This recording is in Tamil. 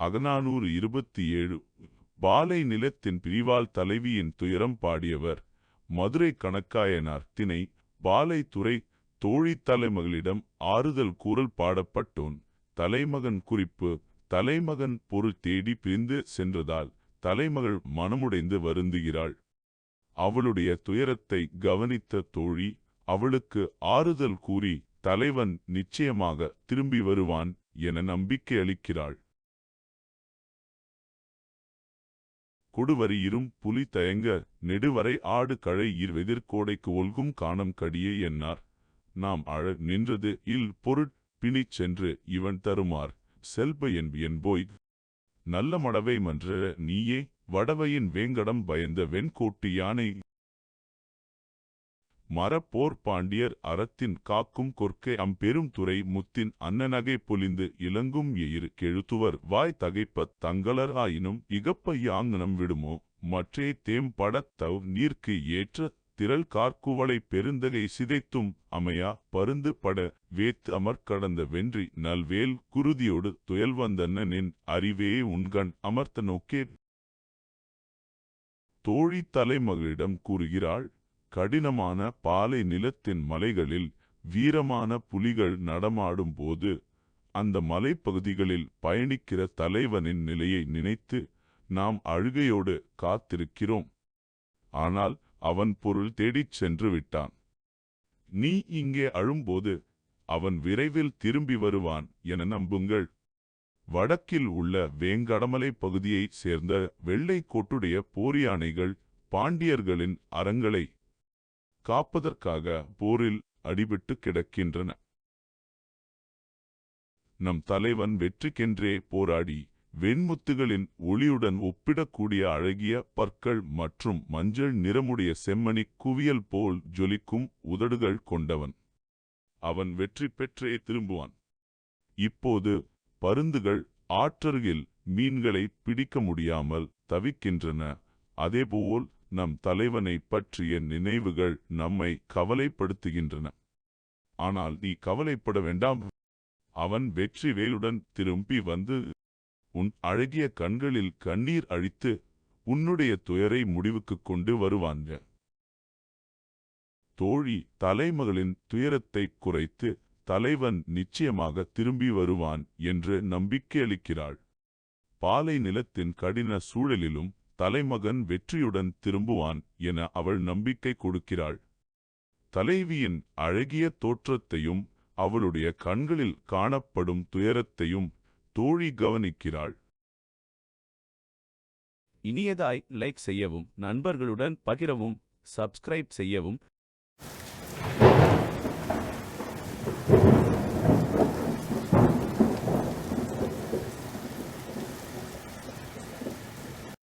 அகநானூறு இருபத்தி ஏழு பாலை நிலத்தின் பிரிவால் தலைவியின் துயரம் பாடியவர் மதுரை கணக்காயனார் திணை பாலை துறை தோழி தலைமகளிடம் ஆறுதல் கூறல் பாடப்பட்டோன். தலைமகன் குறிப்பு தலைமகன் பொருள் தேடி பிரிந்து சென்றதால் தலைமகள் மனமுடைந்து வருந்துகிறாள். அவளுடைய துயரத்தை கவனித்த தோழி அவளுக்கு ஆறுதல் கூறி தலைவன் நிச்சயமாக திரும்பி வருவான் என நம்பிக்கை அளிக்கிறாள். கொடுவரி இரும் புலி தயங்க நெடுவரை ஆடு கழை இர் வெதிர்கோடைக்கு ஒல்கும் காணம் கடியே என்னார். நாம் அழ நின்றது இல் பொருட் பிணிச் சென்று இவன் தருமார். செல்ப என்போய் நல்ல மடவை மன்ற நீயே வடவையின் வேங்கடம் பயந்த வெண்கோட்டு யானை மரப்போர் பாண்டியர் அறத்தின் காக்கும் கொற்கை அம்பெரும் துறை முத்தின் அன்னநகை பொலிந்து இலங்கும் எயிர் கெழுத்துவர் வாய் தகைப்பத் தங்களர் ஆயினும் இகப்ப யாங்கனம் விடுமோ? மற்றே தேம்படத் தவ் நீர்க்கு ஏற்ற திரள் கார்க்குவளை பெருந்தகை சிதைத்தும் அமையா? பருந்து பட வேத்து அமர்கடந்த வென்றி நல்வேல் குருதியோடு துயல் வந்தன்ன நின் அறிவே உண்கண் அமர்த்த நோக்கே? தோழி தலைமகளிடம் கூறுகிறாள் கடினமான பாலை நிலத்தின் மலைகளில் வீரமான புலிகள் நடமாடும்போது அந்த மலைப்பகுதிகளில் பயணிக்கிற தலைவனின் நிலையை நினைத்து நாம் அழுகையோடு காத்திருக்கிறோம். ஆனால் அவன் பொருள் தேடிச் சென்று விட்டான். நீ இங்கே அழும்போது அவன் விரைவில் திரும்பி வருவான் என நம்புங்கள். வடக்கில் உள்ள வேங்கடமலை பகுதியைச் சேர்ந்த வெள்ளை கோட்டுடைய போரியானைகள் பாண்டியர்களின் அறங்களை காப்பதற்காக போரில் அடிபட்டு கிடக்கின்றன. நம் தலைவன் வெற்றிக்கென்றே போராடி வெண்முத்துகளின் ஒளியுடன் ஒப்பிடக்கூடிய அழகிய பற்கள் மற்றும் மஞ்சள் நிறமுடைய செம்மணி குவியல் போல் ஜொலிக்கும் உதடுகள் கொண்டவன். அவன் வெற்றி பெற்றே திரும்புவான். இப்போது பருந்துகள் ஆற்றருகில் மீன்களை பிடிக்க முடியாமல் தவிக்கின்றன. அதேபோல் நம் தலைவனை பற்றிய நினைவுகள் நம்மை கவலைப்படுத்துகின்றன. ஆனால் நீ கவலைப்பட வேண்டாம். அவன் வெற்றி வேலுடன் திரும்பி வந்து உன் அழகிய கண்களில் கண்ணீர் அழித்து உன்னுடைய துயரை முடிவுக்குக் கொண்டு வருவான் தோழி தலைமகளின் துயரத்தைக் குறைத்து தலைவன் நிச்சயமாக திரும்பி வருவான் என்று நம்பிக்கையளிக்கிறாள் பாலை நிலத்தின் கடின சூழலிலும் தலைமகன் வெற்றியுடன் திரும்புவான் என அவள் நம்பிக்கை கொடுக்கிறாள். தலைவியின் அழகிய தோற்றத்தையும் அவளுடைய கண்களில் காணப்படும் துயரத்தையும் தோழி கவனிக்கிறாள். இனியதாய் லைக் செய்யவும் நண்பர்களுடன் பகிரவும் சப்ஸ்கிரைப் செய்யவும்.